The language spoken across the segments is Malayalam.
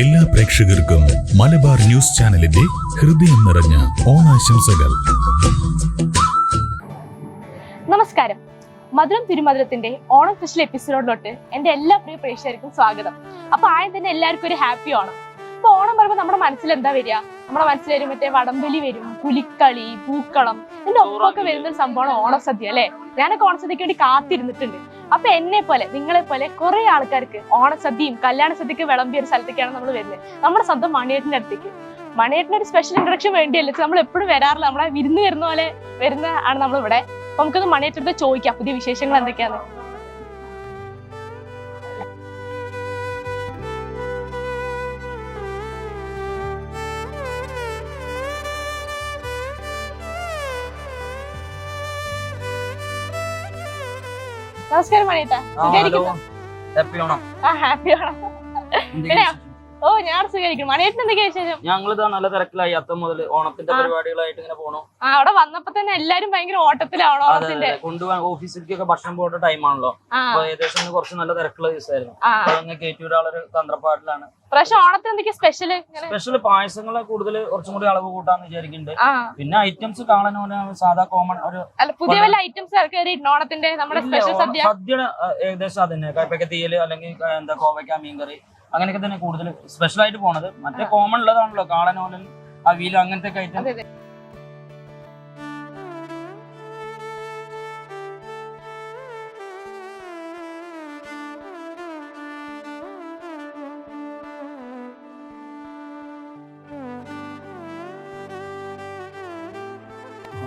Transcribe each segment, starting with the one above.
എല്ലാ പ്രേക്ഷകർക്കും മലബാർ ന്യൂസ് ചാനലിന്റെ ഹൃദയം നിറഞ്ഞ ഓണാശംസകൾ. നമസ്കാരം. മധുരം തിരുമധുരത്തിന്റെ ഓണം സ്പെഷ്യൽ എപ്പിസോഡിലോട്ട് എന്റെ എല്ലാ പ്രിയ പ്രേക്ഷകർക്കും സ്വാഗതം. അപ്പൊ ആദ്യം തന്നെ എല്ലാവർക്കും ഒരു ഹാപ്പി ഓണം. അപ്പൊ ഓണം പറയുമ്പോൾ നമ്മുടെ മനസ്സിൽ എന്താ വരിക? നമ്മുടെ മനസ്സിൽ വരും മറ്റേ വടംവലി വരും പുലിക്കളി പൂക്കളം ഇതിന്റെ ഒപ്പമൊക്കെ വരുന്ന ഒരു സംഭവമാണ് ഓണസദ്യ അല്ലെ? ഞാനൊക്കെ ഓണസദ്യക്ക് വേണ്ടി കാത്തിരുന്നിട്ടുണ്ട്. അപ്പൊ എന്നെ പോലെ നിങ്ങളെ പോലെ കുറെ ആൾക്കാർക്ക് ഓണസദ്യയും കല്യാണ സദ്യക്ക് വിളമ്പിയ ഒരു സ്ഥലത്തേക്കാണ് നമ്മൾ വരുന്നത്. നമ്മുടെ സ്വന്തം മണിയേട്ടിന്റെ അടുത്തേക്ക്. മണിയേട്ടിന് ഒരു സ്പെഷ്യൽ ഇൻട്രഡക്ഷൻ വേണ്ടിയല്ലേ? നമ്മൾ എപ്പോഴും വരാറില്ല. നമ്മളെ വിരുന്ന് വരുന്ന പോലെ വരുന്ന ആണ് നമ്മളിവിടെ. നമുക്കൊന്ന് മണിയേറ്റടുത്ത് ചോദിക്കാം. പുതിയ വിശേഷങ്ങൾ എന്തൊക്കെയാണ്? നമസ്കാരം മണിയേട്ടാ. ഹാപ്പി ഓണം. ആ ഹാപ്പി ഓണം. ഓ ഞാൻ സുഖായിരിക്കും മണിയേട്ടൻ എന്തൊക്കെയാ വിശേഷം? ഞങ്ങളിതാ നല്ല തിരക്കിലായി. അത്തം മുതൽ ഓണത്തിന്റെ പരിപാടികളായിട്ട് ഇങ്ങനെ പോണു. ആ അവിടെ വന്നപ്പോ തന്നെ എല്ലാരും ഭയങ്കര ഓട്ടത്തിലാണോ ഓണത്തിന്റെ? കൊണ്ടുപോകാൻ ഓഫീസിലേക്കൊക്കെ ഭക്ഷണം പോകേണ്ട ടൈമാണല്ലോ ആ. അപ്പൊ ഏകദേശം കുറച്ച് നല്ല തിരക്കുള്ള ദിവസമായിരുന്നു. അപ്പൊ കയറ്റി ഒരാളൊരു തന്ത്രപ്പാട്ടിലാണ് പ്രാവശ്യം ഓണത്തിന് എന്തൊക്കെയാ സ്പെഷ്യൽ ഇങ്ങനെ സ്പെഷ്യൽ പായസങ്ങളെ കൂടുതൽ കുറച്ചും കൂടി അളവ് കൂട്ടാന്ന് വിചാരിക്കുന്നുണ്ട് പിന്നെ ഐറ്റംസ് കാണാൻ സാധാ കോമൺ ഒരു അല്ല പുതിയ വല്ല ഐറ്റംസ് ഇറക്കി ഓണത്തിന്റെ? നമ്മുടെ സ്പെഷ്യൽ സദ്യ? സദ്യ സദ്യയുടെ ഏകദേശം അതന്നെ. കയ്പക്ക തീയൽ അല്ലെങ്കിൽ എന്താ എന്താ കോവയ്ക്ക മീൻകറി. അങ്ങനെയൊക്കെ തന്നെ കൂടുതൽ സ്പെഷ്യൽ ആയിട്ട് പോണത്. മറ്റേ കോമൺ ഉള്ളതാണല്ലോ കാളനോലൻ അവിയൽ അങ്ങനത്തെ ഒക്കെ അതെ.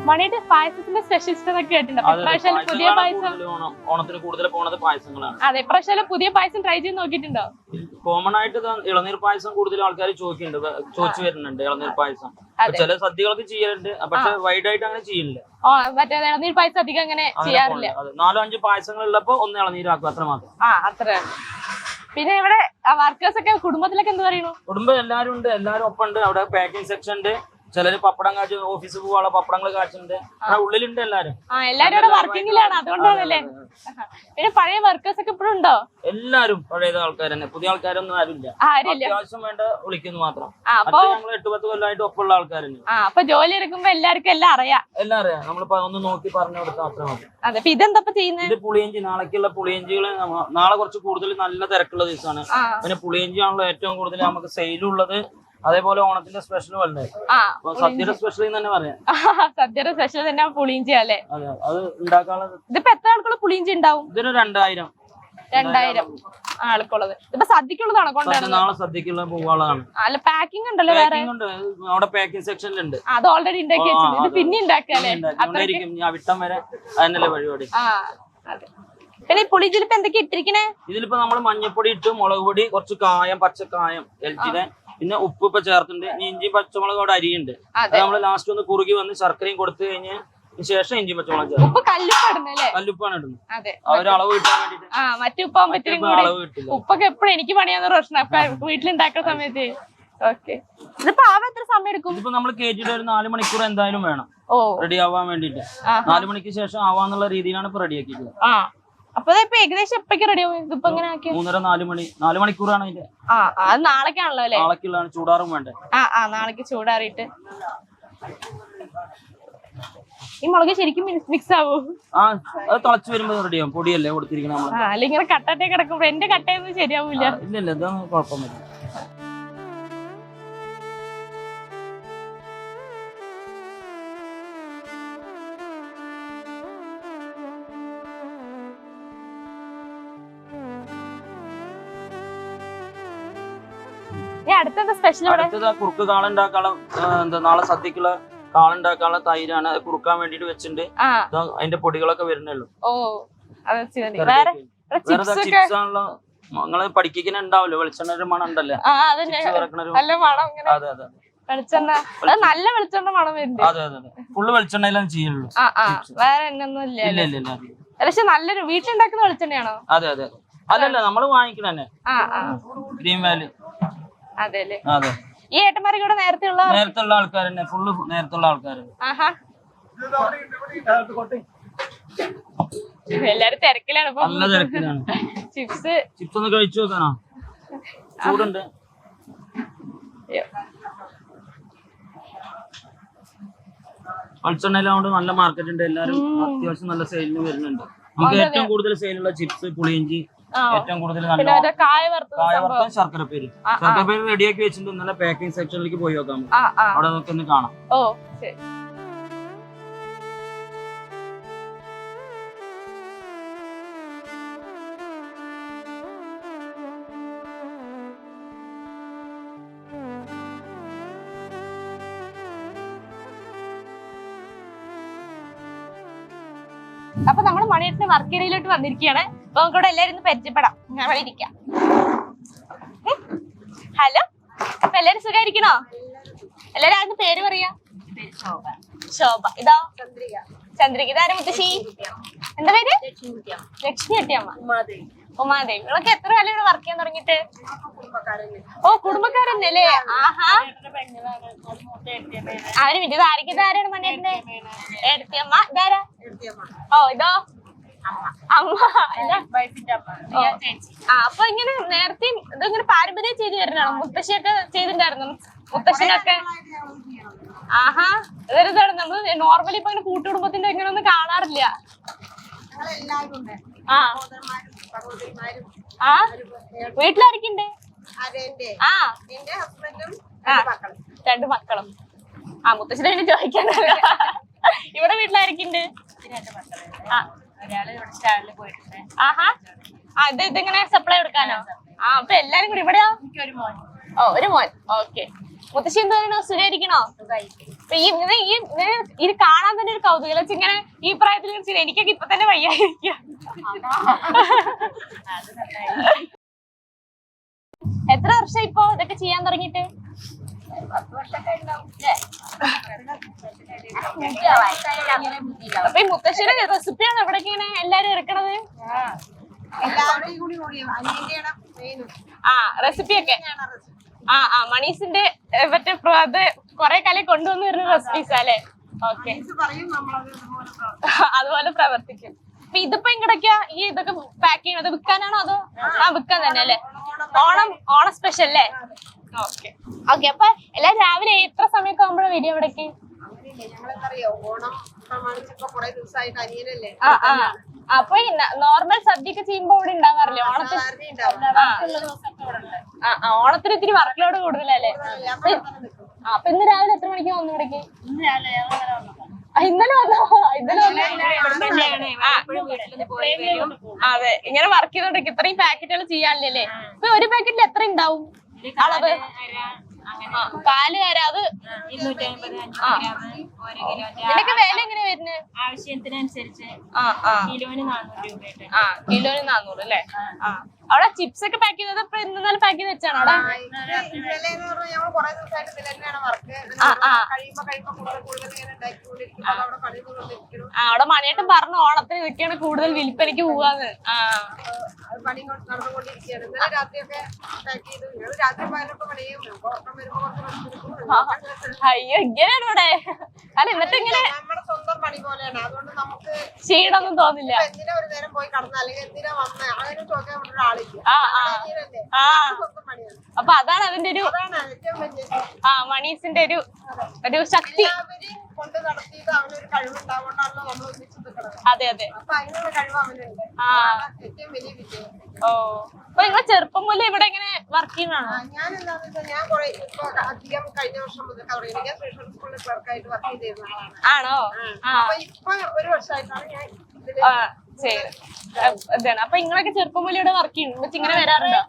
മണിയുടെ പായസത്തിന്റെ സ്പെഷ്യലിസ്റ്റ് ഒക്കെ കേട്ടിട്ടുണ്ടോ. ഇപ്രാവശ്യം പുതിയ പായസം ഓണത്തിന് കൂടുതൽ പോണത് പായസങ്ങളാണ്. അതെ ഇപ്രാവശ്യം പുതിയ പായസം ട്രൈ ചെയ്ത് നോക്കിയിട്ടുണ്ടോ? കോമൺ ആയിട്ട് ഇളനീർ പായസം കൂടുതൽ ആൾക്കാർ ചോദിക്കുന്നുണ്ട്. ചോദിച്ചു വരുന്നുണ്ട് ഇളനീർ പായസം. ചില സദ്യകളൊക്കെ ചെയ്യാറുണ്ട് പക്ഷെ വൈഡ് ആയിട്ട് അങ്ങനെ ചെയ്യില്ല. മറ്റേ ഇളനീർ പായസം അധികം അങ്ങനെ ചെയ്യാറില്ല. നാലോ അഞ്ച് പായസങ്ങൾ ഉള്ളപ്പോ ഒന്ന് ഇളനീരാക്കും അത്ര മാത്രം. അത്ര പിന്നെ ഇവിടെ വർക്കേഴ്സ് ഒക്കെ കുടുംബത്തിലൊക്കെ എന്ത് പറയുന്നു കുടുംബം എല്ലാരും ഉണ്ട് എല്ലാരും ഒപ്പം ഉണ്ട് അവിടെ പാക്കിംഗ് സെക്ഷൻ ഉണ്ട്. ചിലര് പപ്പടം കാച്ചു ഓഫീസിൽ പോകാനുള്ള പപ്പടങ്ങൾ കാച്ചുണ്ട് ഉള്ളിലുണ്ട് എല്ലാരും. ആ എല്ലാരും ഇവിടെ വർക്കിങ്ങിലാണ് അതുകൊണ്ടാണല്ലേ. പിന്നെ പഴയ വർക്കേഴ്സ് ഒക്കെ ഇപ്പോഴും ഉണ്ടോ? എല്ലാരും പഴയ ആൾക്കാർ തന്നെ. പുതിയ ആൾക്കാരൊന്നും ആരുമില്ല. ആരില്ല അത്യാവശ്യം വേണ്ട വിളിക്കുന്നു മാത്രം. ഞങ്ങൾ എട്ട് പത്ത് കൊല്ലമായിട്ട് ഒപ്പമുള്ള ആൾക്കാരുണ്ട്. അപ്പൊ ജോലി എടുക്കുമ്പോ എല്ലാവർക്കും എല്ലാം അറിയാം. എല്ലാം അറിയാം. നമ്മളിപ്പോ ഒന്ന് നോക്കി പറഞ്ഞു കൊടുത്താൽ മാത്രം മതി. അതെ ഇതെന്താ ഇപ്പൊ ചെയ്യുന്നത് ഇത് പുളിയഞ്ചി നാളേക്കുള്ള പുളിയഞ്ചികൾ നാളെ കുറച്ച് കൂടുതൽ നല്ല തിരക്കുള്ള ദിവസമാണ്. പിന്നെ പുളിയഞ്ചി ആണല്ലോ ഏറ്റവും കൂടുതൽ നമുക്ക് സെയിലുള്ളത് അതേപോലെ ഓണത്തിന്റെ സ്പെഷ്യൽ ആ സദ്യയുടെ സ്പെഷ്യൽ തന്നെ പറയാം. സദ്യയുടെ സ്പെഷ്യൽ തന്നെ പുളിയിഞ്ചി അല്ലേ? അതെ ഉണ്ടാക്കാനുള്ളത് ഇതിപ്പോ എത്ര ആൾക്കുള്ള പുളിയിഞ്ചി ഉണ്ടാവും? ഇതൊരു രണ്ടായിരം. രണ്ടായിരം ആൾക്കുള്ളത്. ഇതിപ്പോ സദ്യക്കുള്ളതാണോ സദ്യ കൊണ്ടുവരുന്നത്? നാളെ സദ്യക്കുള്ള പൂവാളാണ്. അല്ല പാക്കിംഗ് ഉണ്ടല്ലോ വേറെ? പാക്കിംഗ് ഉണ്ട്. അവിടെ പാക്കിംഗ് സെക്ഷനിലുണ്ട് ആ, അത് ഓൾറെഡി ഉണ്ടാക്കി ഇത് പിന്നെ ഉണ്ടാക്കല്ലേ വിട്ടം വരെ അതിനല്ലേ പരിപാടി. പിന്നെ എന്തൊക്കെ ഇട്ടിരിക്കണേ? ഇതിലിപ്പോ നമ്മൾ മഞ്ഞപ്പൊടി ഇട്ട് മുളക് പൊടി കുറച്ച് കായം പച്ചക്കായം എൽജിയുടെ പിന്നെ ഉപ്പ് ഇപ്പൊ ചേർത്തിട്ടുണ്ട്. ഇനി ഇഞ്ചി പച്ചമുളക് അവിടെ അരിയുണ്ട്. അത് നമ്മൾ ലാസ്റ്റ് ഒന്ന് കുറുകി വന്ന് ശർക്കരയും കൊടുത്തു കഴിഞ്ഞ് ശേഷം ഇഞ്ചി പച്ചമുളക് ചേർക്കും. കല്ലുപ്പാണ് ഇടുന്നത്. അളവ് കിട്ടാൻ വേണ്ടിട്ട് മറ്റു ഉപ്പാകുമ്പോ അളവ് കിട്ടില്ല. ഉപ്പൊക്കെ എപ്പോഴും എനിക്ക് പണിയാന്ന് പ്രശ്നം. വീട്ടിലുണ്ടാക്കുന്ന സമയത്ത്. ഓക്കെ. ഇതിപ്പോ ആവ എത്ര സമയം എടുക്കും? ഇതിപ്പോ നമ്മൾ കേറ്റിട്ട് ഒരു നാല് മണിക്കൂർ എന്തായാലും വേണം. ഓ. റെഡി ആവാൻ വേണ്ടിട്ട് നാലു മണിക്ക് ശേഷം ആവാന്നുള്ള രീതിയിലാണ് ഇപ്പൊ റെഡി ആക്കിയിട്ടുള്ളത് ആ. അപ്പൊ ഇപ്പൊ ഏകദേശം എപ്പൊക്കെ റെഡി ആവും? ഇതിപ്പോ എങ്ങനെ ആക്കി മൂന്നര നാല് മണി നാല് മണിക്കൂറാണ് അതിന്റെ. ആ അത് നാളേക്കാണല്ലോ അല്ലേ? നാളേക്കുള്ളതാണ് ചൂടാറും വേണ്ടേ. ആ ആ നാളേക്ക് ചൂടാറിയിട്ട്. ഈ മുളക് ശരിക്കും മിക്സ് ആവൂ? ആ അത് തിളച്ച് വരുമ്പോ റെഡി ആവും. പൊടിയല്ലേ കൊടുത്തിരിക്കുന്നത് ആ അല്ലെങ്കിൽ ഇങ്ങനെ കട്ടട്ടെ കിടക്കുമ്പോ എന്റെ കട്ടയൊന്നും ശരിയാവൂല. ആ, ഇല്ല ഇല്ല ഇതൊന്നും കുഴപ്പമൊന്നുമില്ല. ഈ അടുത്തെന്താ സ്പെഷ്യൽ അടുത്തത് കുറുക്ക് കാളുണ്ടാക്കാനുള്ള എന്താ നാളെ സദ്യക്കുള്ള കാളുണ്ടാക്കാനുള്ള തൈരാണ്. കുറുക്കാൻ വേണ്ടിട്ട് വെച്ചിട്ടുണ്ട്. അതിന്റെ പൊടികളൊക്കെ വരുന്നുള്ളൂ. ഓ വേറെ ചിപ്സ് ആണല്ലോ. നിങ്ങൾ പഠിക്കുന്ന ഉണ്ടാവല്ലോ വെളിച്ചെണ്ണ ഒരു മണം ഉണ്ടല്ലോ നല്ല മണം അതെ അതെ. വെളിച്ചെണ്ണ നല്ല വെളിച്ചെണ്ണ മണം വരുന്നുണ്ട്. അതെ അതെ ഫുള്ള് വെളിച്ചെണ്ണയിലാണ് ചെയ്യുള്ളൂ വേറെ എന്നൊന്നും ഇല്ല ഇല്ല പക്ഷെ നല്ലൊരു വീട്ടിലുണ്ടാക്കുന്ന വെളിച്ചെണ്ണയാണോ? അതെ അതെ അല്ലല്ല നമ്മൾ വാങ്ങിക്കണ തന്നെ ഗ്രീൻ വാലി. അതെ അതെ. ഈ ഏട്ടന്മാരെ കൂടെ നേരത്തെ ഉള്ള നേരത്തെ ഉള്ള ആൾക്കാർ തന്നെ ഫുള്ള് നേരത്തെ ഉള്ള ആൾക്കാർ ആഹാ. എല്ലാരും തിരക്കിലാണ് നല്ല തിരക്കിലാണ്. ചിപ്സ്. ചിപ്സ് ഒന്ന് കഴിച്ചു നോക്കാനോ? ചൂടുണ്ട്. വെളിച്ചെണ്ണയിലാവുകൊണ്ട് നല്ല മാർക്കറ്റ് ഉണ്ട്. എല്ലാരും അത്യാവശ്യം നല്ല സെയിലിന് വരുന്നുണ്ട്. നമുക്ക് ഏറ്റവും കൂടുതൽ സെയിലുള്ള ചിപ്സ് പുളിയിഞ്ചി. ഏറ്റവും കൂടുതൽ നല്ല പേര് ആ, ആ. ശർക്കര പേര് റെഡിയാക്കി വെച്ചിട്ടുണ്ട്. നല്ല പാക്കിംഗ് സെക്ഷനിലേക്ക് പോയി നോക്കാം അവിടെ നമുക്ക് ഒന്ന് കാണാം. ഓ ശരി. അപ്പൊ നമ്മൾ മണിയേട്ടന്റെ വർക്ക് ഏരിയയിലോട്ട് വന്നിരിക്കുകയാണ്. അപ്പൊ നമുക്ക് ഇവിടെ എല്ലാരും പരിചയപ്പെടാം. ഞാൻ ഇരിക്കാം. ഹലോ? അപ്പൊ എല്ലാരും സുഖമായിരിക്കണോ എല്ലാരും പേര് പറയാ. ശോഭ. ഇതോ? ചന്ദ്രിക. ഇതാരാ മുത്തശ്ശി? എന്താ പേര്? ലക്ഷ്മി കുട്ടിയമ്മ ഉമാദേവി. ഇവളൊക്കെ എത്ര കാലം ഇവിടെ വർക്ക് ചെയ്യാൻ തുടങ്ങിയിട്ട്? ഓ കുടുംബക്കാരന്നെ അല്ലേ ആഹാ. അവർ വിറ്റത് ആരൊക്കെ ഇതാരാണ് മണിയേട്ടന്റെ ഇതാരാ? ഓ ഇതോ. അമ്മ. അപ്പൊ ഇങ്ങനെ നേരത്തെ ഇതിങ്ങനെ പാരമ്പര്യം ചെയ്ത് വരുന്നതാണോ? മുത്തശ്ശിയൊക്കെ ചെയ്തിട്ടുണ്ടായിരുന്നു? മുത്തശ്ശനൊക്കെ? ആഹാ. ഇതാണ്. നമ്മൾ നോർമലി ഇപ്പൊ ഇങ്ങനെ കൂട്ടുകുടുംബത്തിന്റെ ഇങ്ങനെ ഒന്നും കാണാറില്ല. ആ. ആ? വീട്ടിലാരൊക്കെയുണ്ട്? അതെന്റെ ആ. രണ്ട് മക്കളും. ആ മുത്തശ്ശിനെ ചോദിക്കാൻ ഇവിടെ വീട്ടിലായിരിക്കണ്ട് ആ. ആഹാ. ഇത് ഇതിങ്ങനെ സപ്ലൈ കൊടുക്കാനോ? ആ അപ്പൊ എല്ലാരും കൂടി ഇവിടെയോ? ഓ ഒരു മോൻ. ഓക്കെ. മുത്തശ്ശി എന്ത് പറയണോ സുഖായിരിക്കണോ? അപ്പൊ ഈ ഈ ഇത് കാണാൻ തന്നെ ഒരു കൗതുകം. ഇങ്ങനെ ഈ പ്രായത്തിൽ എനിക്കൊക്കെ ഇപ്പൊ തന്നെ വയ്യായിരിക്കുക എത്ര വർഷം ഇപ്പൊ ഇതൊക്കെ ചെയ്യാൻ തുടങ്ങിയിട്ട്? അപ്പൊ ഈ മുത്തശ്ശിയുടെ റെസിപ്പിയാണ് ഇവിടെ ഇങ്ങനെ എല്ലാരും എടുക്കണത് ആ കൂടി ഒക്കെ ആ ആ മണീസിന്റെ മറ്റേ അത് കൊറേ കാലം കൊണ്ടുവന്നിരുന്ന റെസിപ്പീസ് അല്ലേ? ഓക്കെ. അതുപോലെ പ്രവർത്തിക്കും. അപ്പൊ ഇതിപ്പോ ഇങ്ങടൊക്കെ ഈ ഇതൊക്കെ പാക്ക് ചെയ്യണത് വിൽക്കാനാണോ അതോ? ആ വിൽക്കാൻ തന്നെ അല്ലേ? ഓണം ഓണം സ്പെഷ്യൽ അല്ലേ? ഓക്കെ. അപ്പൊ എല്ലാം രാവിലെ എത്ര സമയമൊക്കെ ആകുമ്പോഴാണ് വരിക ഇവിടേക്ക് അപ്പൊ നോർമൽ സബ്ജക്ട് ചെയ്യുമ്പോ ഇവിടെ ഉണ്ടാവാറില്ലേ? ഓണത്തിന് ഓണത്തിന് ഇത്തിരി വർക്ക് ലോഡ് കൂടുതലല്ലേ അപ്പൊ ഇന്ന് രാവിലെ എത്ര മണിക്ക് വന്നു ഇവിടേക്ക്? ഇന്നലെ വന്നോ ഇന്നലെ അതെ. ഇങ്ങനെ വർക്ക് ചെയ്തോണ്ടിരിക്കും. ഇത്രയും പാക്കറ്റുകൾ ചെയ്യാനില്ലേ ഇപ്പൊ ഒരു പാക്കറ്റിൽ എത്ര ഉണ്ടാവും? അളവ്. കാൽ കര അത്? ആ. ഇതിന്റെയൊക്കെ വില എങ്ങനെ വരുന്നത് ആവശ്യത്തിനനുസരിച്ച് കിലോന് നാനൂറ് രൂപ ആ കിലോന് നാന്നൂറ് അല്ലേ? ആ. അവിടെ ചിപ്സ് ഒക്കെ പാക്ക് ചെയ്തത് ഇപ്പൊ ഇന്നലെ പാക്ക് ചെയ്ത് വെച്ചാണോ അവിടെ? അവിടെ മണിയേട്ടൻ പറഞ്ഞു ഓണത്തിന് ഇതൊക്കെയാണ് കൂടുതൽ വിൽപ്പനയ്ക്ക് പോവാന്ന്. അയ്യോ ഇങ്ങനെയാണ് ഇവിടെ അല്ല എന്നിട്ട് ഇങ്ങനെ നമ്മുടെ സ്വന്തം പണി പോലെയാണ്. അതുകൊണ്ട് നമുക്ക് ക്ഷീണമൊന്നും തോന്നില്ല. എന്തിനാ ഒരു നേരം പോയി കടന്നു? അല്ലെങ്കിൽ എന്തിനാ വന്ന? അങ്ങനെ ചോദിക്കാൻ ആ ആ. അപ്പൊ അതാണ് അതിന്റെ ഒരു ആ മണീസിന്റെ ഒരു ഒരു ശക്തി. അതെ അതെ. ആ. ഓ. അപ്പൊ നിങ്ങളെ ചെറുപ്പം മുതലേ ഇവിടെ ആണോ? ഇതാണ്. അപ്പൊ നിങ്ങളൊക്കെ ചെറുപ്പം മുതലേ ഇവിടെ വർക്ക് ചെയ്യുന്നു ഇങ്ങനെ വരാറുണ്ടോ?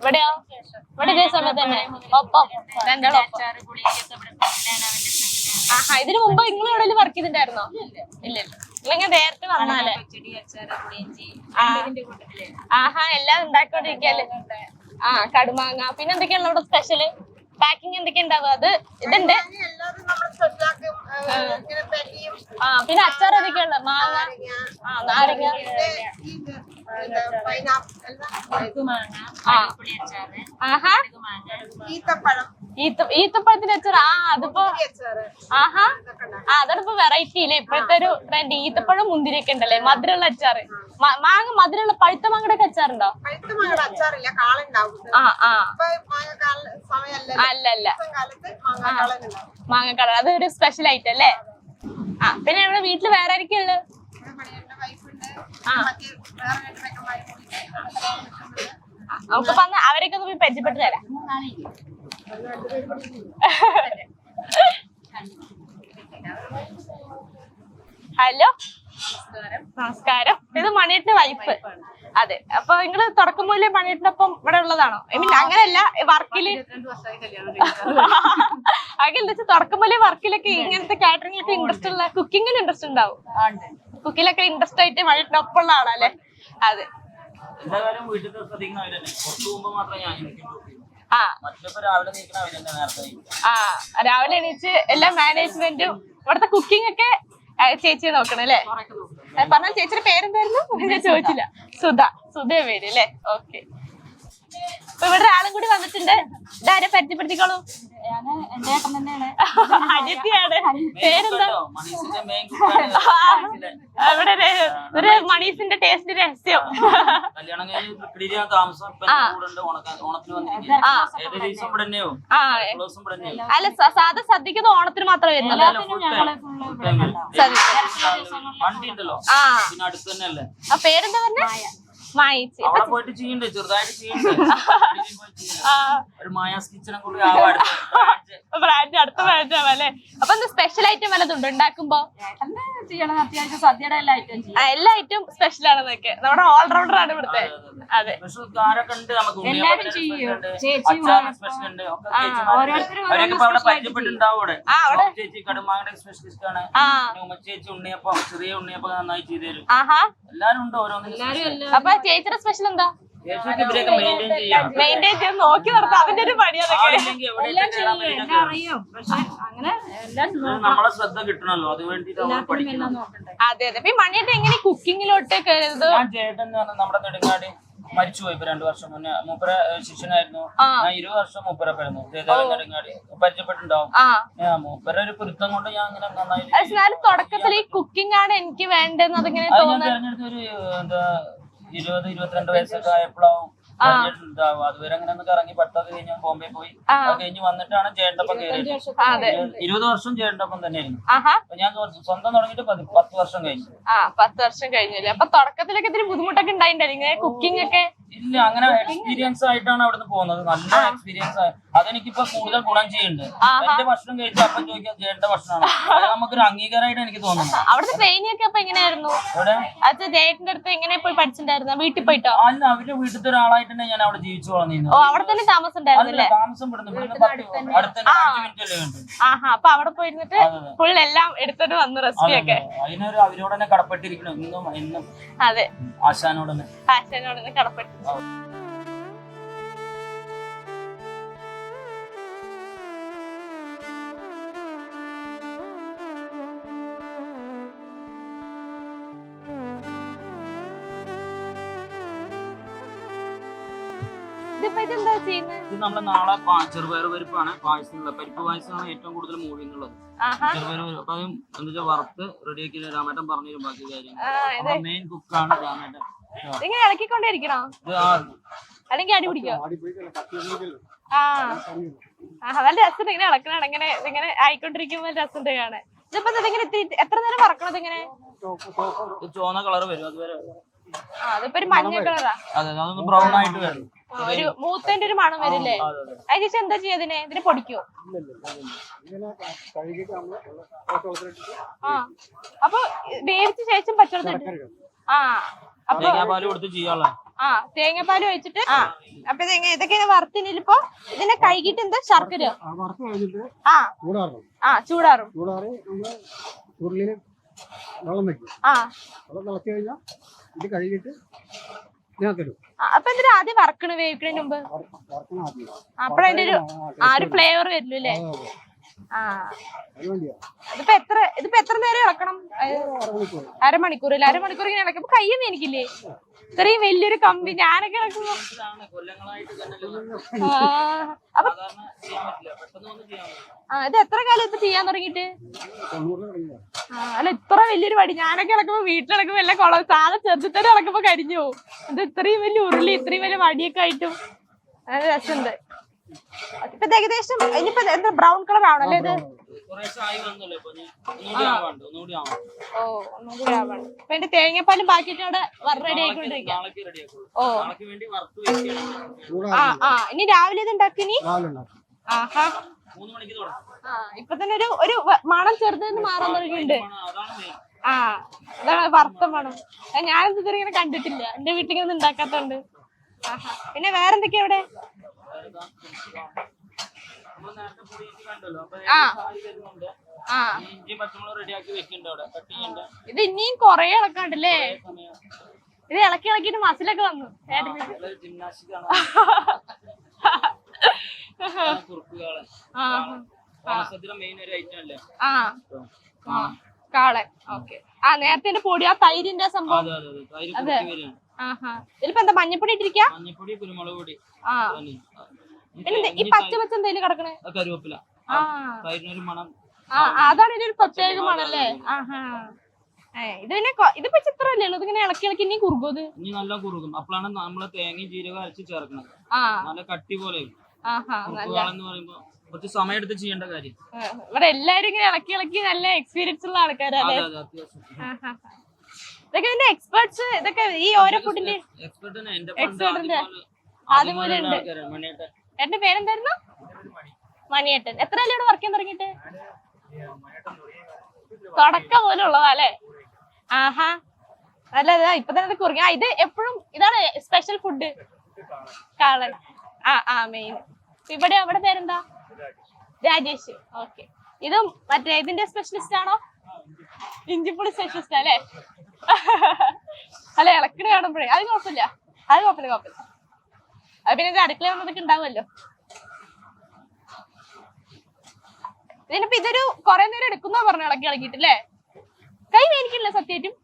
ഇവിടെയോ? ഇവിടെ ഇതേ സമയത്ത് തന്നെ. ഒപ്പം. ഇതിനു മുമ്പ് നിങ്ങൾ എവിടെയെങ്കിലും വർക്ക് ചെയ്തിട്ടുണ്ടായിരുന്നോ? ഇല്ല. ഇല്ല നിങ്ങൾ നേരത്തെ വന്നാലേ. ആഹാ എല്ലാം ഉണ്ടാക്കിക്കൊണ്ടിരിക്കല്ലേ ആ കടുമാങ്ങ. പിന്നെ എന്തൊക്കെയാണ് നമ്മുടെ സ്പെഷ്യൽ പാക്കിംഗ് എന്തൊക്കെ ഉണ്ടാവുക? അത് ഇതുണ്ട്. ആ. പിന്നെ അച്ചാർ എന്തൊക്കെയുണ്ട് മാങ്ങ? ആ നാരങ്ങ. ആഹാ. ഈത്തപ്പഴം. ഈത്ത ഈത്തപ്പഴത്തിന്റെ അച്ചാർ ആ അതിപ്പോ ആഹാ. ആ അതാണ് ഇപ്പൊ വെറൈറ്റി ഇല്ലേ ഇപ്പോഴത്തെ ഒരു ട്രെൻഡ് ഈത്തപ്പഴം മുന്തിരിയൊക്കെ ഉണ്ടല്ലേ? മധുരമുള്ള അച്ചാറ്. മാങ്ങ മധുരമുള്ള പഴുത്ത മാങ്ങയുടെ ഒക്കെ അച്ചാറുണ്ടോ? ആ ആ. അല്ല അല്ല. കാലത്ത് മാങ്ങാക്കാളൻ മാങ്ങ അത് ഒരു സ്പെഷ്യൽ ഐറ്റം അല്ലേ? ആ പിന്നെ നമ്മുടെ വീട്ടിൽ വേറെ ആരൊക്കെ ഉള്ളത്. നമുക്ക് അവരൊക്കെ പോയി പരിചയപ്പെട്ട് തരാം. ഹലോ? നമസ്കാരം. ഇത് മണിയേട്ടിന്റെ വൈഫ്. അതെ. അപ്പൊ നിങ്ങൾ തുടക്കം മുതലേ മണിയേട്ടിനൊപ്പം ഇവിടെ ഉള്ളതാണോ? ഐ മീൻ അങ്ങനെയല്ല വർക്കിൽ അങ്ങനെ തുടക്കം മുതലേ വർക്കിലൊക്കെ ഇങ്ങനത്തെ കാറ്ററിംഗിലൊക്കെ ഇൻട്രസ്റ്റ് ഉള്ള കുക്കിങ്ങിന് ഇൻട്രസ്റ്റ് ഉണ്ടാവും. കുക്കിങ്ങിലൊക്കെ ഇൻട്രസ്റ്റ് ആയിട്ട് മണിയേട്ടിനൊപ്പം ഉള്ള ആളല്ലേ അതെ. എന്തായാലും വീട്ടിൽ ശ്രദ്ധിക്കുന്ന മാത്രമേ ഞാൻ ആ. ആ രാവിലെ എണീച്ച് എല്ലാ മാനേജ്മെന്റും ഇവിടുത്തെ കുക്കിംഗ് ഒക്കെ ചേച്ചിയെ ചേച്ചി നോക്കണം അല്ലേ? പറഞ്ഞ ചേച്ചിയുടെ പേരെന്തായിരുന്നു? ഞാൻ ചോദിച്ചില്ല. സുധ. സുധ പേര് അല്ലേ? ഓക്കെ അപ്പൊ ഇവിടെ ഒരാളും കൂടി വന്നിട്ടുണ്ട്. ഇതാരെ പരിചയപ്പെടുത്തിക്കോളൂ? അനിയത്തിയാണ് പേരെന്താ. ഇവിടെ ഒരു- ഒരു മണീസിന്റെ ടേസ്റ്റ് രഹസ്യം. കല്യാണം കഴിഞ്ഞ് തൃക്കടിയിൽ ഞാൻ താമസം ഇപ്പൊ എന്റെ കൂടെ ഉണ്ട് ഓണക്ക- ഓണത്തിന് ആ. ദിവസം ഇവിടെ തന്നെയോ? ആ. ദിവസം ഇവിടെ തന്നെയോ? അല്ല സ- സാധാ സദ്യക്ക് ഓണത്തിന് full വണ്ടി ഉണ്ടല്ലോ ആ. അടുത്ത് തന്നെയല്ലേ? ആ പേരെന്താ പറഞ്ഞ? മായിച്ച് അവിടെ പോയിട്ട് ചെയ്യണ്ടേ ചെറുതായിട്ട് ചെയ്യണ്ടേ വെളിയിൽ പോയി ചെയ്യണ്ടേ? ആ. ഒരു മായാസ് കിച്ചണും കൂടി ആവാം അടുത്ത branch. ബ്രാൻഡ് അടുത്ത ബ്രാൻഡ് ആവല്ലേ അപ്പൊ എന്താ സ്പെഷ്യൽ ഐറ്റം വല്ലതുണ്ട് ഉണ്ടാക്കുമ്പോ? എല്ലാ ഐറ്റം സ്പെഷ്യൽ ആണെന്നൊക്കെ. നമ്മുടെ ഓൾറൗണ്ടർ ആണ് ഇവിടുത്തെ. അതെ. ചേച്ചി സ്പെഷ്യൽ ഉണ്ട്. ഒക്കെ ചേച്ചിമാരുണ്ട്. ഓരോരുത്തരും അവരൊക്കെ ഇപ്പൊ അവിടെ പരിചയപ്പെട്ടിട്ടുണ്ടാവും അവിടെ. ആ, അവിടെ. ചേച്ചി കടുമാങ്ങയുടെ സ്പെഷ്യലിസ്റ്റ് ആണ്. ഉമ്മ ചേച്ചി ഉണ്ണിയപ്പം ചെറിയ ഉണ്ണിയപ്പം നന്നായി ചെയ്തു തരും. എല്ലാരും ഉണ്ട് ഓരോന്നിനും അപ്പൊ ചേച്ചിയുടെ സ്പെഷ്യൽ എന്താ? മെയിന്റെയിൻ ചെയ്ത് നോക്കി നിർത്താം. അതിന്റെ ഒരു പണി അതൊക്കെ. ആളില്ലെങ്കിൽ എവിടെയൊക്കെ കയറാൻ വേണ്ടിയിട്ടൊക്കെ അറിയും. അങ്ങനെ എല്ലാം ഇത് ശ്രദ്ധ കിട്ടണല്ലോ അത് അതെ ഈ മണിയായിട്ട് എങ്ങനെ കുക്കിങ്ങിലോട്ട് കയറുന്നത് മരിച്ചുപോയി ഇപ്പൊ രണ്ടു വർഷം മുന്നേ. മൂപ്പര ശിഷ്യനായിരുന്നു. ഞാൻ ഇരുപത് വർഷം മൂപ്പരപ്പായിരുന്നു ജയദേവൻ നെടുങ്ങാടി. ഞാൻ മൂപ്പര ഒരു പൊരുത്തം കൊണ്ട് ഞാൻ അങ്ങനെ നന്നായി തുടക്കത്തിൽ ഈ കുക്കിംഗ് ആണ് എനിക്ക് വേണ്ടതെന്ന് അതിങ്ങനെ തോന്നുന്നത് ഒരു എന്താ ഇരുപത് ഇരുപത്തിരണ്ട് വയസ്സൊക്കെ ആയപ്പോഴാവും തെരഞ്ഞെടുത്തിട്ടുണ്ടാവും അതുവരെ അങ്ങനെ ഒന്ന് കറങ്ങി പട്ടൊക്കെ കഴിഞ്ഞ് ബോംബെ പോയി. അത് കഴിഞ്ഞ് വന്നിട്ടാണ് ജയണ്ടപ്പം കയറിയത്. അതെ. ഇരുപത് വർഷം ജയണ്ടപ്പം തന്നെയായിരുന്നു. അപ്പൊ ഞാൻ സ്വന്തം തുടങ്ങിയിട്ട് പതി- പത്ത് വർഷം കഴിഞ്ഞു. ആ പത്ത് വർഷം കഴിഞ്ഞല്ലേ? അപ്പൊ തുടക്കത്തിലൊക്കെ ഇത്തിരി ബുദ്ധിമുട്ടൊക്കെ ഉണ്ടായിട്ടുണ്ടായിരുന്നു കുക്കിംഗ് ഒക്കെ ഇല്ല അങ്ങനെ എക്സ്പീരിയൻസ് ആയിട്ടാണ് അവിടുന്ന് പോകുന്നത്. നല്ല എക്സ്പീരിയൻസ് അതെനിക്കിപ്പോ കൂടുതൽ ഗുണം ചെയ്യുന്നുണ്ട്. എന്റെ ഭക്ഷണം കഴിച്ച് അപ്പം ചോദിക്കാൻ ജയന്റെ ഭക്ഷണമാണ്. നമുക്ക് നമുക്കൊരു അംഗീകാരമായിട്ട് എനിക്ക് തോന്നുന്നു. അവിടുത്തെ ട്രെയിനിങ് ഒക്കെ അപ്പൊ എങ്ങനെയായിരുന്നു? അടുത്ത് എങ്ങനെ പോയി പഠിച്ചിട്ടുണ്ടായിരുന്നു? വീട്ടിൽ പോയിട്ടോ? അല്ല അവരുടെ വീട്ടിലത്തെ ഒരാളായിട്ട് തന്നെ ഞാൻ അവിടെ ജീവിച്ചു വളർന്നിരുന്നു. ഓ അവിടെ തന്നെ താമസം ആഹാ അപ്പൊ അവിടെ പോയിരുന്നിട്ട്. ഫുൾ എല്ലാം എടുത്തിട്ട് വന്നു റെസിപ്പി ഒക്കെ. അതിനൊരു അവരോട് തന്നെ കടപ്പെട്ടിരിക്കണം. ഇന്നും ഇന്നും അതെ. ആശാനോട് തന്നെ ഫാഷനോട് തന്നെ ഇതിപ്പോ ഇതെന്താ ചെയ്യുന്നത് ഇത് നമ്മുടെ നാളെ ചെറുപയർ പരിപ്പാണ്. പായസമുള്ള പരിപ്പ് പായസമാണ് ഏറ്റവും കൂടുതൽ മൂവിന്നുള്ളത് ചെറുപയർ പരിപ്പ്. അതും എന്താ വെച്ചാൽ വറുത്ത് റെഡിയാക്കി രാമേട്ടൻ പറഞ്ഞു ബാക്കി കാര്യങ്ങൾ ആ ഇത് നമ്മുടെ മെയിൻ കുക്കാണ് രാമേട്ടൻ. ഇങ്ങനെ ആ അല്ലെങ്കിൽ അടി പിടിക്കോ? ആ. നല്ല രസം ഇങ്ങനെ ഇളക്കണം ഇങ്ങനെ ഇങ്ങനെ ആയിക്കൊണ്ടിരിക്കുമ്പോ രസം കാണാൻ. ഇതിപ്പോ ഇത്തിരി- എത്ര നേരം വറക്കണത് ഇങ്ങനെ? ചുവന്ന കളർ വരും. അതുവരെ അതിപ്പോ ഒരു മഞ്ഞ കളറാ. അതെ അതൊന്ന് ബ്രൗൺ ആയിട്ട് വരും. ഒരു മൂത്തന്റെ ഒരു മണം വരില്ലേ? അതെ ശേഷം എന്താ ചെയ്യാ ഇതിനെ? ഇതിനെ പൊടിക്കോ? ആ അപ്പൊ വേവിച്ച ശേഷം പച്ചവെള്ളത്തിട്ട് ആ അപ്പൊ ആ തേങ്ങാപ്പാൽ ഒഴിച്ചിട്ട് ആ. അപ്പൊ ഇതൊക്കെ വറുത്തിനിപ്പോ ഇതിനെ കഴുകിട്ട് എന്താ ശർക്കര? ആ ആ. ചൂടാറും. ചൂടാറി വെള്ളം വെക്കും. ആ. വെള്ളം തിളച്ചു കഴിഞ്ഞാൽ ഇത് കഴുകിയിട്ട് ഇതിനകത്തിടും അപ്പൊ എന്തിനാ ആദ്യം വറക്കണ് വേവിക്കണതിന് മുമ്പ് അപ്പഴതിന്റെ ഒരു ആ, ഒരു ഫ്ലേവർ വരുള്ളൂ ഇതിപ്പോ എത്ര ഇതിപ്പോ എത്ര നേരം ഇളക്കണം? അരമണിക്കൂർ അല്ലേ അരമണിക്കൂർ ഇങ്ങനെ ഇളക്കുമ്പോ കയ്യൊന്നും എനിക്കില്ലേ? ഇത്രയും വലിയൊരു കമ്പി ഞാനൊക്കെ തന്നെ ആ, അപ്പൊ ഇത് എത്ര കാലം ഇപ്പൊ ചെയ്യാൻ. ആ, അല്ല ഇത്ര വലിയൊരു പടി. ഞാനൊക്കെ ഇളക്കുമ്പോ വീട്ടിലിളക്കുമ്പോ എല്ലാം കുളം സാധനം ചെറുത്തന്നെ ഇളക്കുമ്പോ കരിഞ്ഞു പോകും. ഇത് ഇത്രയും വലിയ ഉരുളി ഇത്രയും വലിയ വടിയൊക്കെ ആയിട്ടും. രസമുണ്ട്. ഇപ്പൊ ഏകദേശം ഇനിയിപ്പോ എന്താ ബ്രൗൺ കളർ ആണല്ലേ ഇത്? ഒന്നുകൂടി ഒന്നുകൂടി ഓ ഒന്നും ആവണം തേങ്ങാപ്പാലും ബാക്കിയിട്ട് അവിടെ റെഡി ആയിക്കൊണ്ടിരിക്കാം ഓ. ആ ആ. ഇനി രാവിലെ ഇത് ഉണ്ടാക്കിനി ആഹാ. ആ ഇപ്പൊ തന്നെ ഒരു ഒരു മണം ചെറുതെന്ന് മാറാൻ തുടങ്ങിയിട്ടുണ്ട്. അതാണ് ആ അതാണ് വറുത്ത മണം. ഞാനിത് ഇതുവരെ ഇങ്ങനെ കണ്ടിട്ടില്ല. എന്റെ വീട്ടിൽ ഇങ്ങനെ ഉണ്ടാക്കാത്തോണ്ട്. ആഹാ. പിന്നെ വേറെന്തൊക്കെയാ ഇവിടെ അവിടെ? ഇത് ഇനിയും കൊറേ ഇളക്കാണ്ടല്ലേ? ഇത് ഇളക്കി ഇളക്കിട്ട് മസിലൊക്കെ വന്നു. കാളെ ഓക്കെ. ആ നേരത്തെ പൊടി ആ തൈരിന്റെ സംഭവം. അതെ ഇതിലിപ്പോ എന്താ മഞ്ഞപ്പൊടി ഇട്ടിരിക്കാ? മഞ്ഞപ്പൊടി കുരുമുളക് പൊടി. ഈ പിന്നെ ഈ ഈ പച്ച കിടക്കണേ? കരുവേപ്പില മണം. അതാണ് ആഹാ. ഇത് പിന്നെ ഇതിപ്പോ ചിത്രമല്ലേ ഉള്ളൂ. ഇതിങ്ങനെ ഇളക്കി ഇളക്കി ഇനി ഇത് ഇനി നല്ല കുറുകും അപ്പോഴാണ് നമ്മൾ തേങ്ങയും ജീരകം അരച്ച് ചേർക്കണത്. ആ. നല്ല കട്ടി പോലെ കുറച്ച് സമയം എടുത്ത് ചെയ്യേണ്ട കാര്യം. ഇവിടെ എല്ലാരും ഇങ്ങനെ ഇളക്കി ഇളക്കി നല്ല എക്സ്പീരിയൻസ് ഉള്ള ആൾക്കാരല്ലേ അതെ അതെ അത്യാവശ്യം ആഹാ. ഇതൊക്കെ ഇതിന്റെ എക്സ്പേർട്സ് ഇതൊക്കെ ഈ ഓരോ ഫുഡിന്റെ എക്സ്പെർട്ട് അതുപോലെ ഉണ്ട്. എന്റെ പേരെന്തായിരുന്നു? മണിയേട്ടൻ. എത്ര അല്ലേ ഇവിടെ വർക്ക് ചെയ്യാൻ തുടങ്ങിയിട്ട്? തുടക്കം പോലും ഉള്ളതാ അല്ലേ? ആഹാ. അല്ല ഇതാ ഇപ്പൊ തന്നെ കുറുങ്ങി ആ ഇത് എപ്പോഴും ഇതാണ് സ്പെഷ്യൽ ഫുഡ് കാളൻ. ആ ആ മെയിൻ ഇവിടെ അവിടെ പേരെന്താ? രാജേഷ്. ഓക്കെ ഇതും മറ്റേ ഇതിന്റെ സ്പെഷ്യലിസ്റ്റ് ആണോ? ഇഞ്ചിപ്പുളി സ്പെഷ്യലിസ്റ്റ് അല്ലേ? അല്ല ഇളക്കണ കാണുമ്പോഴേ. അത് കുഴപ്പമില്ല. അത് കുഴപ്പമില്ല കുഴപ്പമില്ല. അത് പിന്നെ അടുക്കള വന്നതൊക്കെ ഉണ്ടാവുമല്ലോ. ഇതിനിപ്പോ ഇതൊരു കുറെ നേരം എടുക്കുന്നോ പറഞ്ഞു ഇളക്കി ഇളക്കിയിട്ടില്ലേ കൈ വേനിക്കില്ല സത്യായിട്ടും?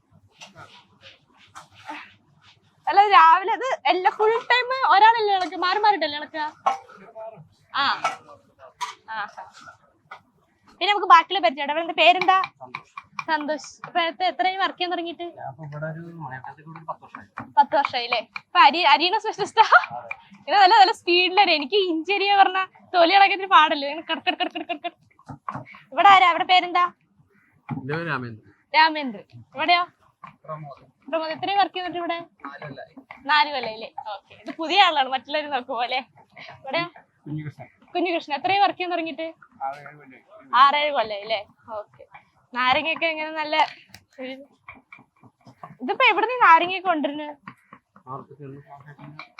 അല്ല രാവിലെ അത് എല്ലാ ഫുൾ ടൈം ഒരാളല്ലേ ഇളക്കുക മാറി മാറിട്ടല്ലേ ഇളക്കുക ആ. ആ പിന്നെ നമുക്ക് ബാക്കിയുള്ള പരിചയം അവരുടെ പേരെന്താ? സന്തോഷ്. ഇപ്പൊ എത്രയായി എത്രയും വർക്ക് ചെയ്യാൻ തുടങ്ങിയിട്ട്? പത്ത് വർഷമായില്ലേ? ഇപ്പൊ അരി അരിയണ സ്പെഷ്യലിസ്റ്റാ ഇത് നല്ല നല്ല സ്പീഡിലറിയാം എനിക്ക് ഇഞ്ചരിയ പറഞ്ഞ തൊലി ഇളക്കത്തിന് പാടല്ലേ? ഇങ്ങനെ കട കട കട കട കട. കട. ഇവിടെ ആരാ? അവിടെ പേരെന്താ? രാമേന്ദ്രൻ. ഇവിടെയോ? പ്രമോദ്. എത്രയും വർക്ക് ചെയ്തിട്ട് ഇവിടെ? നാല് കൊല്ലേ ഓക്കെ ഇത് പുതിയ ആളാണ്. മറ്റുള്ളവർ നോക്കുമ്പോലെ ഇവിടെയോ? ഇവിടെ കുഞ്ഞുകൃഷ്ണൻ. എത്രയും വർക്ക് ചെയ്യാൻ തുടങ്ങിയിട്ട്? ആറേഴ് കൊല്ലേ ഓക്കെ നാരങ്ങയൊക്കെ ഇങ്ങനെ നല്ല ഇതിപ്പോ എവിടെ നിന്ന് നാരങ്ങ കൊണ്ടുവരുന്നത്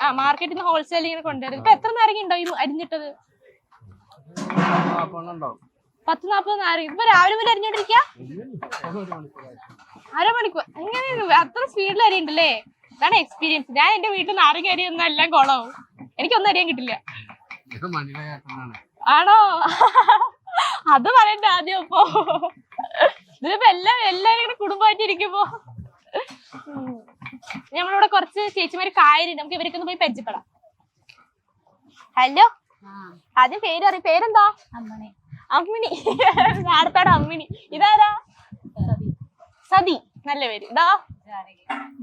ആ മാർക്കറ്റിൽ നിന്ന് ഹോൾസെയിൽ ഇങ്ങനെ കൊണ്ടുവരുന്നത് ഇപ്പൊ എത്ര നാരങ്ങ ഉണ്ടോ ഈ അരിഞ്ഞിട്ടത്? പത്ത് നാപ്പത് നാരങ്ങ. ഇപ്പൊ രാവിലെ മുതൽ അരിഞ്ഞോണ്ടിരിക്ക? അരമണിക്കൂർ. എങ്ങനെ അത്ര സ്പീഡിൽ അരിയുണ്ടല്ലേ? ഇതാണ് എക്സ്പീരിയൻസ് ഞാൻ എന്റെ വീട്ടിൽ നാരങ്ങ അരിയൊന്നും എല്ലാം കുളവും എനിക്കൊന്നും അറിയാൻ കിട്ടില്ല. ആണോ? അത് പറയണ്ട ആദ്യം അപ്പൊ. ഇതിപ്പോ എല്ലാം എല്ലാരും കൂടെ കുടുംബമായിട്ട് ഇരിക്കുമ്പോ. നമ്മളിവിടെ കുറച്ച് ചേച്ചിമാര് കായലുണ്ട്. നമുക്ക് ഇവരൊക്കെ ഒന്ന് പോയി പരിചയപ്പെടാം. ഹലോ ആദ്യം പേര് അറിയ പേരെന്താ? അമ്മണി. അമ്മിണി. നാടത്തോടെ അമ്മിണി. ഇതാരാ? സതി. നല്ല പേര്. ഇതാ?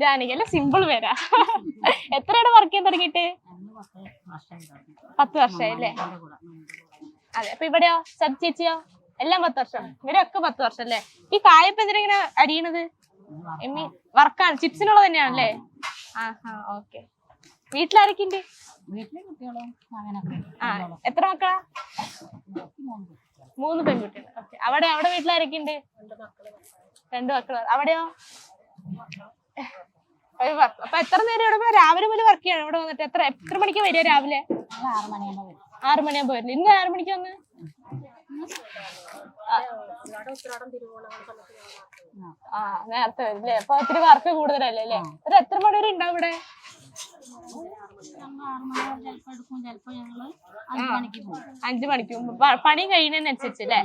ജാനകി. അല്ല സിമ്പിൾ പേരാ. എത്രയുടെ വർക്ക് ചെയ്യാൻ തുടങ്ങിയിട്ട്? അന്ന് പത്ത്. വർഷമായി അല്ലേ. അതെ. അപ്പൊ ഇവിടെയോ? സതി ചേച്ചിയോ? എല്ലാം പത്ത് വർഷം. ഇവരൊക്കെ പത്ത് വർഷം അല്ലേ? ഈ കായപ്പ് എന്തിനാ ഇങ്ങനെ അരിയണത് എമ്മി വർക്കാണ് ചിപ്സിനുള്ളത് തന്നെയാണല്ലേ? ആഹാ ഓക്കെ. വീട്ടിലാരൊക്കെ ആ എത്ര മക്കളാ? മൂന്ന് പെൺകുട്ടികൾ. ഓക്കെ. അവിടെ അവിടെ വീട്ടിലാരൊക്കെ ഉണ്ട് രണ്ട് മക്കൾ അവിടെയോ? അപ്പൊ എത്ര നേരം ഇവിടെ രാവിലെ മുതൽ വർക്ക് ചെയ്യണം? ഇവിടെ വന്നിട്ട് എത്ര എത്ര മണിക്ക് വരിക രാവിലെ? ആറ് വരും. മണിയാകുമ്പോ ഇന്ന് ആറു മണിക്ക് വന്ന്? ആ നേരത്തെ വരില്ലേ അപ്പൊ ഒത്തിരി വർക്ക് കൂടുതലല്ലേ അല്ലേ ഒരു എത്ര മണി വരെ ഉണ്ടാവും ഇവിടെ? അഞ്ച് മണിക്ക് മുമ്പ്. പണി കഴിയുന്നതിനനുസരിച്ച് അല്ലേ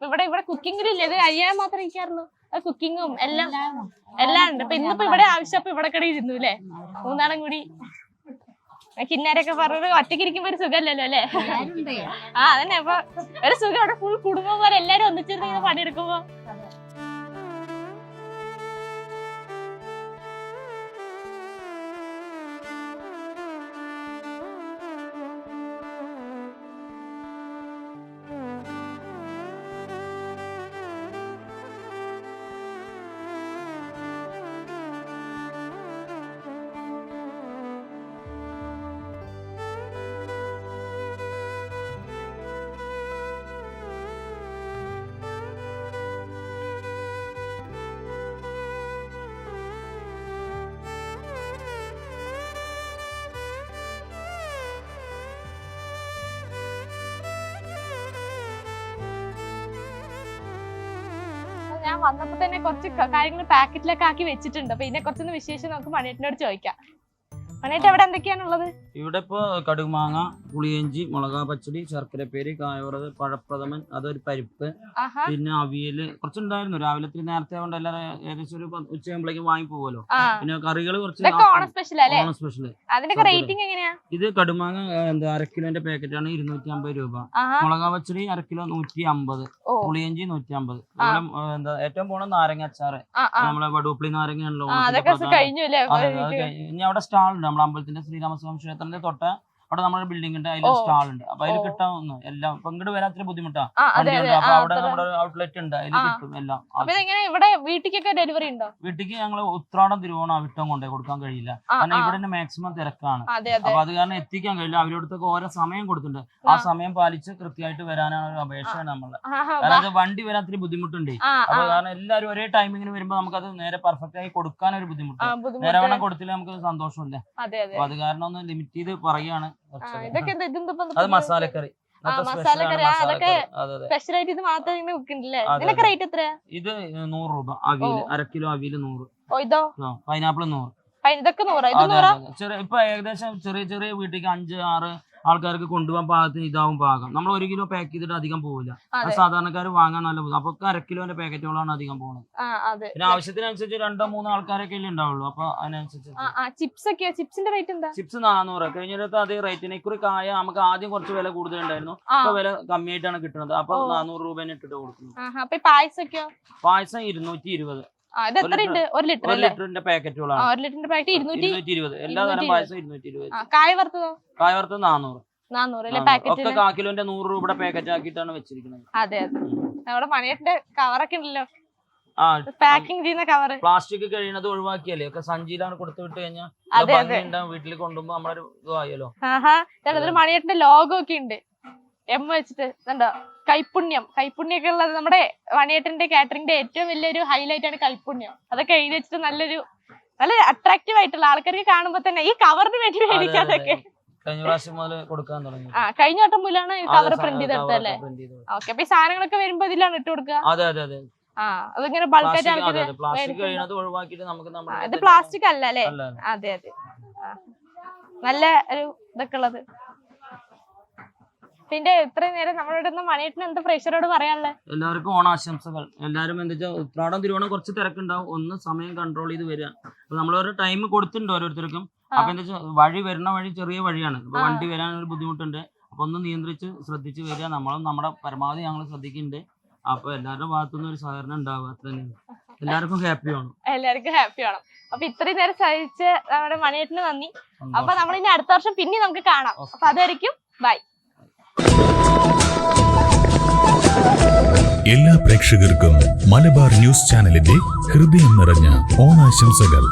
ഇവിടെ ഇവിടെ കുക്കിംഗിലില്ല ഇത് അയ്യാൻ മാത്രം ഇരിക്കാറുള്ളൂ. കുക്കിങ്ങും എല്ലാം എല്ലാം ഉണ്ട്. അപ്പൊ ഇന്നിപ്പോ ഇവിടെ ആവശ്യം അപ്പൊ ഇവിടെ കടയിൽ ഇരുന്നു അല്ലേ മൂന്നാളും കൂടി. കിന്നാരൊക്കെ പറഞ്ഞത് ഒറ്റയ്ക്ക് ഇരിക്കുമ്പോ ഒരു സുഖമല്ലല്ലോ അല്ലേ? ആ അതന്നെ. അപ്പൊ ഒരു സുഖം. അവിടെ ഫുൾ കുടുംബം പോലെ എല്ലാരും ഒന്നിച്ചിരുന്ന് പണിയെടുക്കുമ്പോ ഞാൻ വന്നപ്പോ തന്നെ കുറച്ച് കാര്യങ്ങൾ പാക്കറ്റിലൊക്കെ ആക്കി വെച്ചിട്ടുണ്ട്. അപ്പൊ ഇതിനെ കുറച്ചൊന്ന് വിശേഷം നമുക്ക് മണിയേട്ടനോട് ചോദിക്കാം. മണിയേട്ട അവിടെ എന്തൊക്കെയാണുള്ളത്? ഇവിടെ ഇപ്പൊ കടുമാങ്ങ പുളിയഞ്ചി മുളകാ പച്ചടി ശർക്കരപ്പേരി കായവറത് പഴപ്രഥമൻ അതൊരു പരിപ്പ് പിന്നെ അവിയൽ കുറച്ചുണ്ടായിരുന്നു. രാവിലെ ഇത്തിരി നേരത്തെ കൊണ്ട് എല്ലാവരും ഏകദേശം ഒരു ഉച്ചയാകുമ്പോഴേക്കും വാങ്ങി പോകുമല്ലോ പിന്നെ കറികൾ കുറച്ച് ഓണം സ്പെഷ്യൽ ഇത് കടുമാങ്ങ എന്താ അരക്കിലോന്റെ പാക്കറ്റ് ആണ് ഇരുന്നൂറ്റി അമ്പത് രൂപ. മുളകാ പച്ചടി അരക്കിലോ കിലോ നൂറ്റി അമ്പത് പുളിയഞ്ചി നൂറ്റി അമ്പത് എന്താ ഏറ്റവും പോണ നാരങ്ങ അച്ചാറ്. നമ്മളെ വടുപ്പിളി അത് കഴിഞ്ഞ്. ഇനി അവിടെ സ്റ്റാൾ ഉണ്ട് നമ്മുടെ അമ്പലത്തിന്റെ ശ്രീരാമസ്വാമി ക്ഷേത്രത്തിന്റെ തൊട്ട് അവിടെ നമ്മുടെ ബിൽഡിംഗ് ഉണ്ട് അതിൽ സ്റ്റാൾ ഉണ്ട്. അപ്പൊ അതിൽ. കിട്ടാവുന്ന എല്ലാം ഇപ്പൊ ഇങ്ങോട്ട് വരാൻ ഇത്തിരി ബുദ്ധിമുട്ടാ. അതെ വണ്ടി അപ്പൊ അവിടെ അത്ര- നമ്മുടെ ഔട്ട്ലെറ്റ് ഉണ്ട് അതിൽ കിട്ടും എല്ലാം ഇവിടെ വീട്ടിലേക്കൊക്കെ ഡെലിവറി ഉണ്ടോ? വീട്ടിക്ക് ഞങ്ങൾ ഉത്രാടം തിരുവോണം അവിട്ടം കൊണ്ടേ കൊടുക്കാൻ കഴിയില്ല. കാരണം. ഇവിടെ മാക്സിമം തിരക്കാണ്. അപ്പൊ അത് കാരണം എത്തിക്കാൻ കഴിയില്ല. അവരോടത്തൊക്കെ ഓരോ സമയം കൊടുത്തിട്ടുണ്ട്. ആ. സമയം പാലിച്ച് കൃത്യമായിട്ട് വരാനാണ് ഒരു അപേക്ഷയാണ് നമ്മളെ. ആഹാ, കാരണം വാ. അത് വണ്ടി വരാൻ ഇത്തിരി ബുദ്ധിമുട്ടുണ്ട്. അപ്പൊ കാരണം എല്ലാവരും ഒരേ ടൈമിങ്ങിന് വരുമ്പോ നമുക്കത് നേരെ പെർഫെക്റ്റ് ആയി കൊടുക്കാൻ ഒരു ബുദ്ധിമുട്ട്. നേരവണ്ണം കൊടുത്തില്ല നമുക്ക് സന്തോഷമില്ല. അപ്പൊ അത് കാരണം ഒന്ന് ലിമിറ്റ് ചെയ്ത് പറയാണ് അത് മസാല കറി. ഇത് നൂറ് രൂപ. അവിയൽ. അര കിലോ അവിയൽ നൂറ്. പൈനാപ്പിൾ നൂറ്. ഇതൊക്കെ ഇപ്പൊ ഏകദേശം ചെറിയ ചെറിയ വീട്ടിലേക്ക് അഞ്ച് ആറ് ആൾക്കാർക്ക് കൊണ്ടുപോകാൻ പാകത്തിന് ഇതാവും പാകം. നമ്മൾ ഒരു കിലോ പാക്ക് ചെയ്തിട്ട് അധികം പോവില്ല. അതെ സാധാരണക്കാർ വാങ്ങാൻ നല്ല ബുദ്ധി- അപ്പൊ അര കിലോന്റെ പാക്കറ്റുകളാണ് അധികം പോകുന്നത് പിന്നെ ആവശ്യത്തിനനുസരിച്ച് രണ്ടോ മൂന്നോ ആൾക്കാരൊക്കെ അല്ലേ ഉണ്ടാവുള്ളൂ. അപ്പൊ അതിനനുസരിച്ച് ചിപ്സ് ഒക്കെ ചിപ്സിന്റെ റേറ്റ് എന്താ? ചിപ്സ് നാനൂറ് കഴിഞ്ഞിടത്ത് അതേ റേറ്റിന് ഇക്കുറി കായ നമുക്ക് ആദ്യം കുറച്ച് വില കൂടുതലുണ്ടായിരുന്നു. ആ. ഇപ്പൊ വില കമ്മിയായിട്ടാണ് കിട്ടുന്നത്. അപ്പൊ. നാനൂറ് രൂപേനെ ഇട്ടിട്ട് കൊടുക്കുന്നു. അപ്പൊ പായസം ഇരുന്നൂറ്റി ഇരുപത്. ഇത് എത്ര ഉണ്ട്? ഒരു ലിറ്റർ ഒരു അല്ലേ? ലിറ്ററിന്റെ പാക്കറ്റുകളാണ്. ഒരു ലിറ്ററിന്റെ പാക്കറ്റ് ഇരുന്നൂറ്റി ഇരുന്നൂറ്റി ഇരുപത് എല്ലാ തരം 220. പായസം ഇരുന്നൂറ്റി ഇരുപത് ആ കായ വറുത്തതോ? കായവർത്ത് നാനൂറ് നാന്നൂറ്. അല്ലേ? ഒക്കെ കാ കിലോന്റെ നൂറ് രൂപയുടെ പാക്കറ്റ് ആക്കിയിട്ടാണ് വെച്ചിരിക്കുന്നത്. അതെ അതെ. നമ്മുടെ മണിയേട്ടന്റെ കവറൊക്കെ ഉണ്ടല്ലോ. ആ പാക്കിംഗ് ചെയ്യുന്ന കവറ്. പ്ലാസ്റ്റിക് കഴിയുന്നത് ഒഴിവാക്കിയല്ലേ? ഒക്കെ സഞ്ചിയിലാണ് കൊടുത്തു വിട്ട് കഴിഞ്ഞാൽ അതെ, അതെ. ഉണ്ടാവും. വീട്ടിൽ കൊണ്ടുപോകുമ്പോ നമ്മളൊരു ഇതായല്ലോ. ആഹാ. മണിയേട്ടന്റെ ലോഗോ ഒക്കെ ഉണ്ട്. എം വെച്ചിട്ട് എന്താ കൈപ്പുണ്യം. കൈപ്പുണ്യൊക്കെ ഉള്ളത് നമ്മുടെ വണിയേട്ടന്റെ കാറ്ററിംഗിന്റെ ഏറ്റവും വലിയൊരു ഹൈലൈറ്റ് ആണ് കൈപ്പുണ്യം. അതൊക്കെ എഴുതി വെച്ചിട്ട് നല്ലൊരു നല്ല അട്രാക്റ്റീവ് ആയിട്ടുള്ള ആൾക്കാർക്ക് കാണുമ്പോ തന്നെ ഈ കവറിന് വേണ്ടി മേടിക്കാതൊക്കെ. കഴിഞ്ഞ പ്രാവശ്യം മുതൽ കൊടുക്കാൻ തുടങ്ങി. ആ കഴിഞ്ഞ വട്ടം മുതലാണ് ഈ കവർ പ്രിന്റ് ചെയ്തെടുത്തല്ലേ ഓക്കെ അപ്പൊ ഈ സാധനങ്ങളൊക്കെ വരുമ്പോ ഇതിലാണ് ഇട്ട് കൊടുക്കുക അതെ അതെ അതെ. ആ അതിങ്ങനെ ബൾക്കായിട്ട് നമ്മുടെ ഇത് പ്ലാസ്റ്റിക് അല്ല അല്ല. അതെ അതെ. നല്ല ഒരു ഇതൊക്കെ ഉള്ളത്. പിന്നെ ഇത്രയും നേരം നമ്മളോട് മണിയേട്ടൻ എന്ത് പ്രേക്ഷകരോട് പറയാനുള്ളത് എല്ലാവർക്കും ഓണാശംസകൾ. എല്ലാവരും എന്താ വെച്ചാൽ ഉത്രാടം തിരുവോണം കുറച്ച് തിരക്കുണ്ടാവും. ഒന്ന് സമയം കൺട്രോൾ ചെയ്ത് വരിക. അപ്പൊ നമ്മളൊരു ടൈം കൊടുത്തിട്ടുണ്ട് ഓരോരുത്തർക്കും. അപ്പൊ എന്താ വെച്ചാൽ വഴി വരുന്ന വഴി ചെറിയ വഴിയാണ്. അപ്പൊ വണ്ടി വരാൻ ഒരു ബുദ്ധിമുട്ടുണ്ട്. അപ്പൊ ഒന്ന് നിയന്ത്രിച്ച് ശ്രദ്ധിച്ച് വരിക. നമ്മളും നമ്മുടെ പരമാവധി ഞങ്ങൾ ശ്രദ്ധിക്കുന്നുണ്ട്. അപ്പൊ എല്ലാവരുടെ ഭാഗത്തുനിന്ന് ഒരു സഹകരണം ഉണ്ടാവുക. തന്നെയാണ് എല്ലാവർക്കും ഹാപ്പി ആണ് എല്ലാവർക്കും ഹാപ്പി ആണ് അപ്പൊ ഇത്രയും നേരം സഹിച്ച് നമ്മുടെ മണിയേട്ടന് നന്ദി. അപ്പൊ നമ്മൾ ഇനി അടുത്ത വർഷം പിന്നെ നമുക്ക് കാണാം. അപ്പൊ അതായിരിക്കും ബൈ എല്ലാ പ്രേക്ഷകർക്കും മലബാർ ന്യൂസ് ചാനലിന്റെ ഹൃദയം നിറഞ്ഞ ഓണാശംസകൾ.